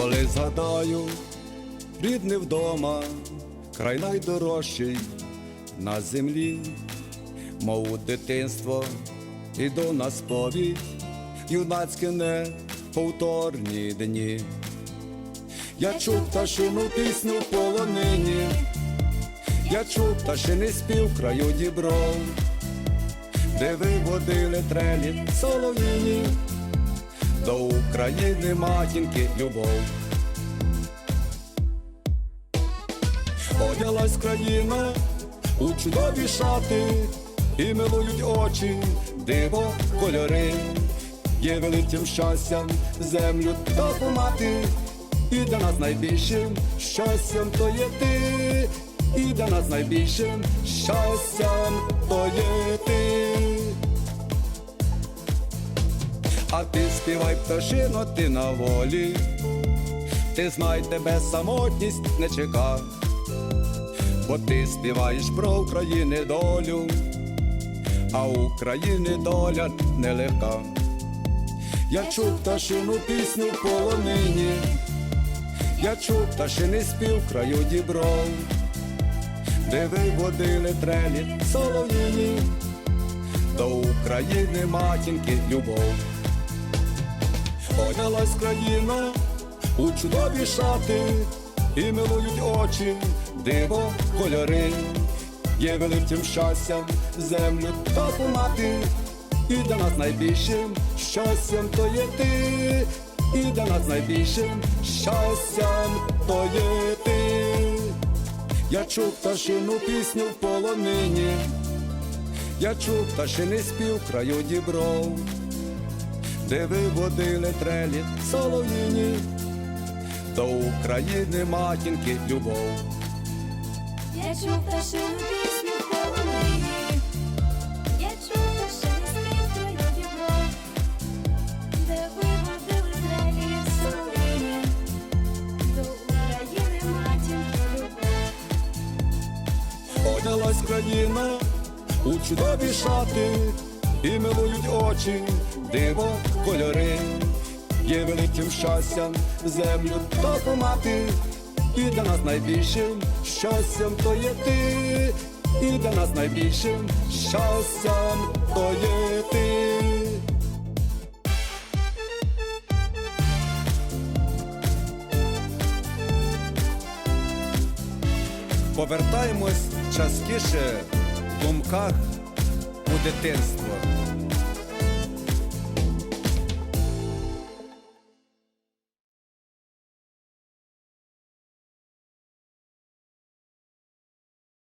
Коли згадаю, рідний вдома, край найдорожчий на землі, мов дитинство, іду на сповідь, юнацькі неповторні дні. Я чув пташину пісню в полонині, я чув пташиний спів краю дібров, де виводили трелі солов'їні, до України матінки любов. Одялась країна у чудові шати, і милують очі, диво, кольори, є великим щастям землю та мати, і для нас найбільшим щастям то є ти, і для нас найбільшим щастям то є ти. Ти співай пташино, ти на волі, ти знай тебе самотність не чека, бо ти співаєш про України долю, а України доля нелегка. Я чув пташину пісню в полонині, я чув пташиний спів краю дібров, де виводили трелі солов'їні, до України матінки любов. Одялась країна у чудові шати, і милують очі, диво, кольори, є великим щастям землю та мати, і для нас найбільшим щастям то є ти, і для нас найбільшим щастям то є ти. Я чув пташину пісню в полонині, я чув пташиний спів краю дібров де виводили трелі солов'їні, до України матінки любов. Я чув пташину пісню в полонині, я чув пташину спів твою дібро, де виводили трелі солов'їні, до України матінки любов. Одялась країна у чудові шати, і милують очі, диво, кольори, є великим щастям землю та мати, і для нас найбільшим щастям то є ти, і для нас найбільшим щастям то є ти. Повертаємось частіше в думках дитинство.